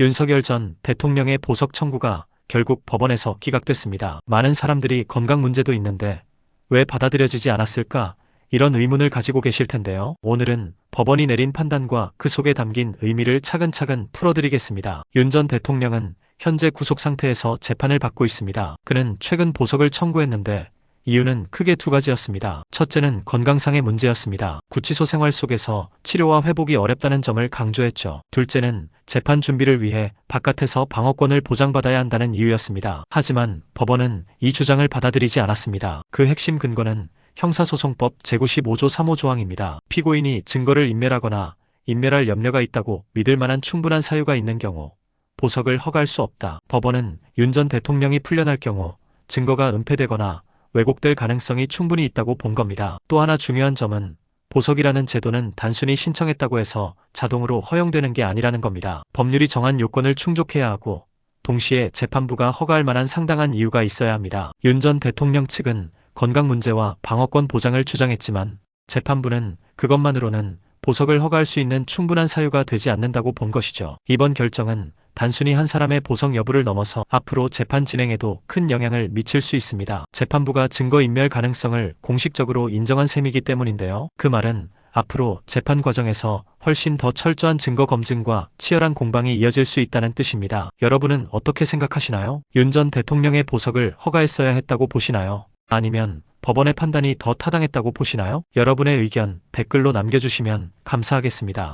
윤석열 전 대통령의 보석 청구가 결국 법원에서 기각됐습니다. 많은 사람들이 건강 문제도 있는데 왜 받아들여지지 않았을까? 이런 의문을 가지고 계실 텐데요. 오늘은 법원이 내린 판단과 그 속에 담긴 의미를 차근차근 풀어드리겠습니다. 윤 전 대통령은 현재 구속 상태에서 재판을 받고 있습니다. 그는 최근 보석을 청구했는데 이유는 크게 두 가지였습니다. 첫째는 건강상의 문제였습니다. 구치소 생활 속에서 치료와 회복이 어렵다는 점을 강조했죠. 둘째는 재판 준비를 위해 바깥에서 방어권을 보장받아야 한다는 이유였습니다. 하지만 법원은 이 주장을 받아들이지 않았습니다. 그 핵심 근거는 형사소송법 제95조 3호 조항입니다. 피고인이 증거를 인멸하거나 인멸할 염려가 있다고 믿을 만한 충분한 사유가 있는 경우 보석을 허가할 수 없다. 법원은 윤 전 대통령이 풀려날 경우 증거가 은폐되거나 왜곡될 가능성이 충분히 있다고 본 겁니다. 또 하나 중요한 점은 보석이라는 제도는 단순히 신청했다고 해서 자동으로 허용되는 게 아니라는 겁니다. 법률이 정한 요건을 충족해야 하고 동시에 재판부가 허가할 만한 상당한 이유가 있어야 합니다. 윤 전 대통령 측은 건강 문제와 방어권 보장을 주장했지만 재판부는 그것만으로는 보석을 허가할 수 있는 충분한 사유가 되지 않는다고 본 것이죠. 이번 결정은 단순히 한 사람의 보석 여부를 넘어서 앞으로 재판 진행에도 큰 영향을 미칠 수 있습니다. 재판부가 증거 인멸 가능성을 공식적으로 인정한 셈이기 때문인데요. 그 말은 앞으로 재판 과정에서 훨씬 더 철저한 증거 검증과 치열한 공방이 이어질 수 있다는 뜻입니다. 여러분은 어떻게 생각하시나요? 윤 전 대통령의 보석을 허가했어야 했다고 보시나요? 아니면 법원의 판단이 더 타당했다고 보시나요? 여러분의 의견 댓글로 남겨주시면 감사하겠습니다.